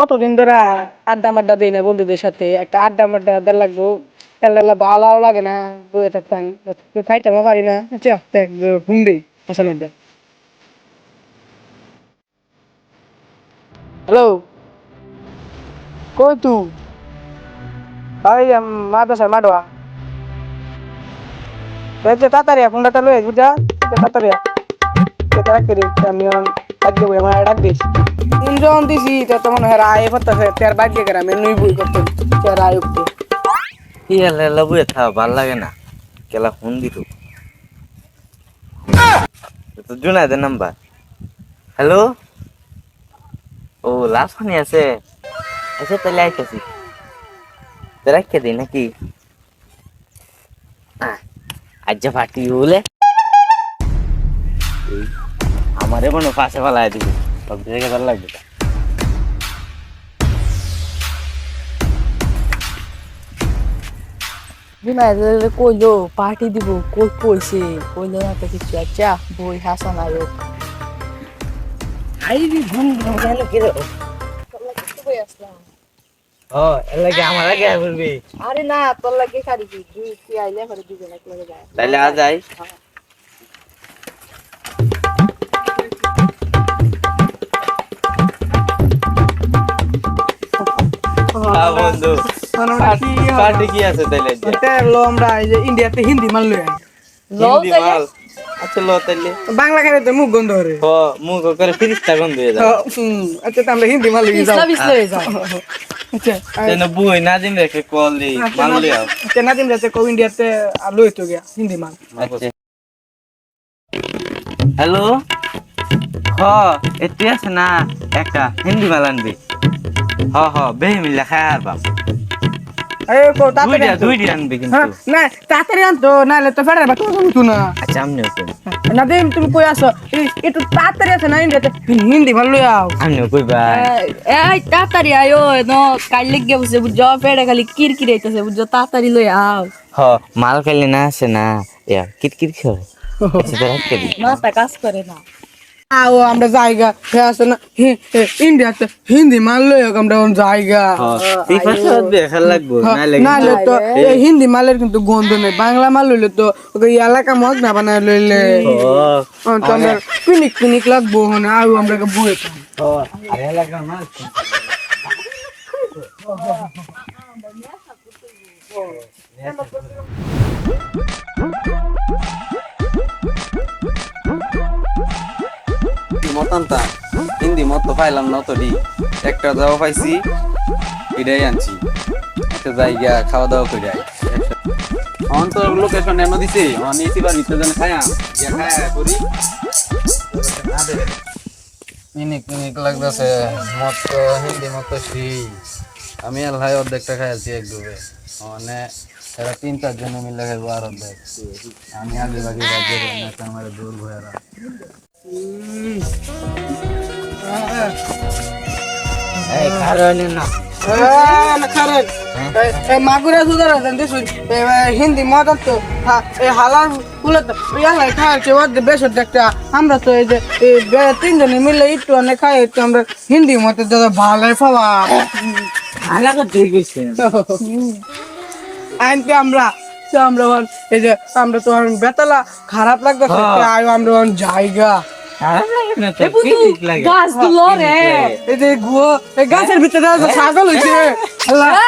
কতদিন ধরে আড্ডা মাড্ডা দিই না বন্ধুদের সাথে? একটা আড্ডা মাড্ডা দেওয়ার লাগবো। এলা ভালো লাগে না, বয়ে থাকতাম খাইতে পারি না। আচ্ছা ঘুম দিই মশার মধ্যে হ্যালো? কই তুই ভাই মাদ্রাসার মাডোয়া। তাড়াতাড়ি ফোনটা লয়ে বুঝা? তাড়াতাড়ি আমি ডাক দেবো আমার ডাক দিস। যখন দিছি, তা মনে হয় আয় করতেছে তার বাদ দিয়ে গেলাম এমনি বই করতে তার আয় উঠতে। কি হেলে লবুয়ে থা, ভালো লাগে না, কেলা ফোন দিত তো জুনাইদের নাম্বার। হ্যালো? ও লাফানি আছে? আচ্ছা তাহলে আইতেছি। তো রাখতে দিই নাকি? আজ পার্টি হলে আমারে মনে পাশে ফেলা দিবি। সব জায়গায় ভালো লাগবে না। কইলো পার্টি দিব কই কইছে কইলো না তো কিছু আচ্ছা বই হাসান আয়োগ আই ঘুম ঘুম কেন কি রে ও এর লাগে আমার আগে বলবি। আরে না তোর লাগে খালি দুই কি আইলে পরে দুজন এক লগে যায় তাহলে আজ আই বন্ধু। পার্টি কি আছে তাইলে? লো আমরা এই যে ইন্ডিয়াতে হিন্দি মাল লই হিন্দি মাল। আচ্ছা লো তাইলে। বাংলা খাইলে তো মুখ গন্ধ করে। ও মুখ করে ফিরিস্তা গন্ধ হয়ে যাবে। আচ্ছা তো হিন্দি মাল লই যাও। ইসলাম যাও। আচ্ছা তেন বই না রেখে কল দি মাল লিয়াও আচ্ছা নাদিম যাতে কো ইন্ডিয়াতে আর লই তো গিয়া হিন্দি মাল। আচ্ছা। হ্যালো? হ আছে না একটা হিন্দি মাল আনবি। হ হ বেহি মিল্লা খাই আর তুমি না। আচ্ছা কই। তুমি কই এই একটু তাড়াতাড়ি আছে না হিন্দি লই আও। আমনিও কই ভাই তাড়াতাড়ি আয়ো ন কাল লেগে বসে বুঝছ? পেড়ে খালি কিরকির হইতেছে বুঝছ? তাড়াতাড়ি লই আও। হ মাল খাইলে না আসে না। রাখতে দি মাথা কাজ করে না। আও আমরা জায়গা হে আছে না ইন্ডিয়াতে হিন্দি মাল আমরা জায়গা। দেখার লাগবো না তো হিন্দি মালের কিন্তু গন্ধ নেই বাংলা মাল লইলে তো এলাকা মগ না বানায় লইলে। ও অন তো আমরা পিনিক পিনিক লাগবো আও আমরা বয়ে হিন্দি তো পাইলাম না তো একটা যাওয়া পাইছি এটাই আনছি। একটা জায়গা খাওয়া দাওয়া করে অন তো লোকেশন এনে দিছে, অন এসি বার ভিতরে যেন খায়া খায়া করি। পিনিক পিনিক লাগতেছে মত হিন্দি মত আমি ভাই অর্ধেকটা খাইছি এক ডুবে মানে এরা তিন, চার জন মিলে আর অর্ধেক। আমি আগে বাকি আমার দূর মাগুরা সুদার শুন হিন্দি তো হালার ফুলে তো ইয়ালা খাওয়াচ্ছে ওর বেশ একটা আমরা তো এই যে তিনজনে মিলে একটু অনেক খাই একটু আমরা হিন্দি মতে দাদা ভালোই ঠিক হইছে আইনকে আমরা তো আমরা এই যে আমরা তো বেতলা খারাপ লাগতেছে হ্যাঁ। আমরা জায়গা খারাপ লাগে না তো কি ঠিক লাগে। গাছগুলো রে। এই যে গুয়ো এই গাছের ভিতরে আছে ছাগল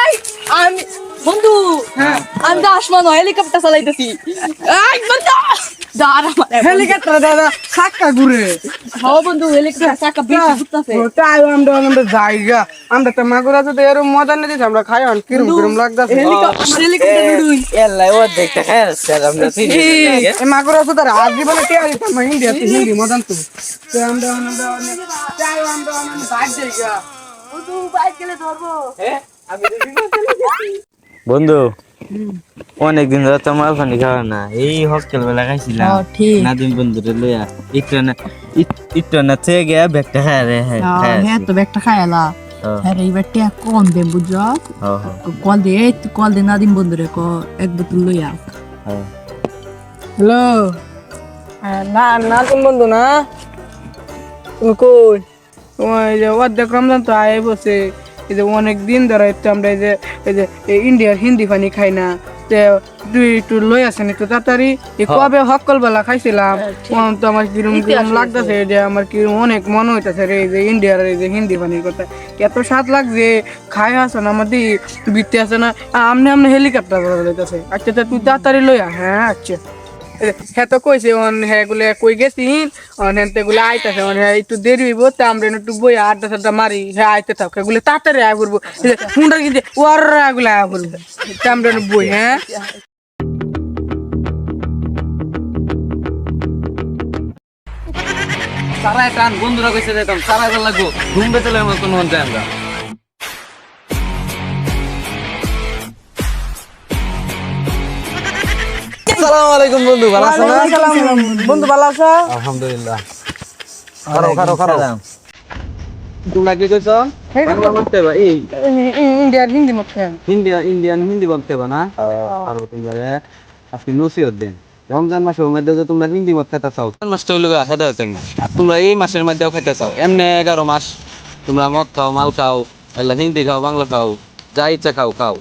এই, আমি বন্ধু আমি তো আসমান হেলিকপ্টার চালাইতেছি। হেলিকপ্টার দাদা সাক্কা ঘুরে। হাও বন্ধু হেলিকপ্টার চাকা বেশি ঘুরতাছে। তাই আমরা আমরা জায়গা আমরা তো মাগুরা তো এরকম মজা দিছি আমরা খাই অন কিরম কিরম লাগতাছে। হেলিকপ্টার উড়ুই এলাই ও দেখতে খায় স্যার আমরা তিন এই মাগুরা তো তার আজ জীবনে কে আছে আমরা ইন্ডিয়াতে হিন্দি মজান তো। তো আমরা আমরা অনেক চাই আমরা অনেক জায়গা বন্ধু বাইক গেলে ধরবো। বন্ধু অনেকদিন ধরে তো মাল পানি খাওয়া না। এই হস্টেল বেলা খাইছিলাম। হ্যাঁ, ঠিক। নাদিম বন্ধুরে লইয়া একটু না একটু না থেকে গিয়া ব্যাগটা খায় রে হ্যাঁ হ্যাঁ তো ব্যাগটা খাইলা হ্যাঁ। হ্যাঁ রে এবার টিয়া কম দে বুঝছ কল দে এই কল দে নাদিম বন্ধুরে ক এক বোতল লইয়া হ্যালো? না না তুমি বন্ধু না। তুমি কই? ওই যে অর্ধেক রমজান তো আয় বসে। এই যে অনেক দিন ধরে আমরা এই যে এই যে ইন্ডিয়ার হিন্দি পানি খাই না যে তুই একটু লই আসেন একটু তাড়াতাড়ি কবে হকল বেলা খাইছিলাম তো আমার কিরম কিরম লাগতেছে যে আমার কি অনেক মনে হইতেছে রে যে ইন্ডিয়ার এই যে হিন্দি পানির কথা। এত স্বাদ লাগছে খাই আসে না আমাদের আসে না আমনে আমনে হেলিকপ্টার লইতেছে আচ্ছা তা তুই তাড়াতাড়ি লই হ্যাঁ আচ্ছা। হ্যাঁ তো কইছে, অন হ্যাঁ গুলো কই গেছি, অন হ্যাঁ গুলো আইতাছে, অন হ্যাঁ একটু দেরি হইব, তা আমরা একটু বই আড্ডা সাড্ডা মারি হ্যাঁ আইতে থাক এগুলো তাড়াতাড়ি আয় করব। হুন্ডার কিন্তু ওর এগুলো আয় করব। তা আমরা বই হ্যাঁ। সারাই টান বন্ধুরা কইছে যেতাম ভালো লাগবো, ঘুম বেচলে মতন হতে আমরা। আসসালামু আলাইকুম বন্ধু ভালো আছো না? বন্ধু। ভালো আছো? আলহামদুলিল্লাহ। খারো খারো খারো। তোমরা কি কইছো? বাংলা বলতে বা এই। ইন্ডিয়ার হিন্দি মত ইন্ডিয়া ইন্ডিয়ান হিন্দি বলতে বা না? আর তোমরা আপনি নসিহত দেন রমজান মাসের মধ্যে যে তোমরা হিন্দি মত খেতে চাও রমজান খেতে হতেন তোমরা এই মাসের মধ্যেও খেতে চাও। এমনি এগারো মাস তোমরা মদ খাও মাল খাও এলা হিন্দি খাও বাংলা খাও যা ইচ্ছা খাও খাও।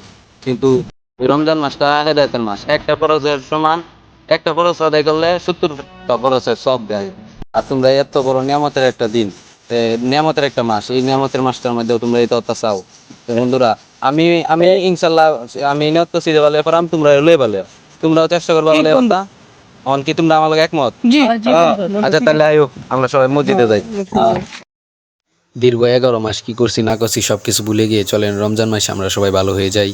কিন্তু রমজান মাসটা হেদায়তের মাস। একটা খরচের সমান একটা খরচ আদায় করলে সত্তরটা খরচের সব দেয়। আর তোমরা এত বড় নিয়ামতের একটা দিন নিয়ামতের একটা মাস। এই নিয়ামতের মাসটার মধ্যেও তোমরা এই তত্ত্বা চাও। বন্ধুরা আমি আমি ইনশাল্লাহ আমি নিয়ত করছি যে বলে পারাম তোমরা লয়ে বলে। তোমরাও চেষ্টা করবা বলে কথা অন কি তোমরা আমার একমত? আচ্ছা তাহলে আয়ো আমরা সবাই মসজিদে যাই। দীর্ঘ এগারো মাস কি করছি না করছি সবকিছু ভুলে গিয়ে চলেন রমজান মাসে আমরা সবাই ভালো হয়ে যাই।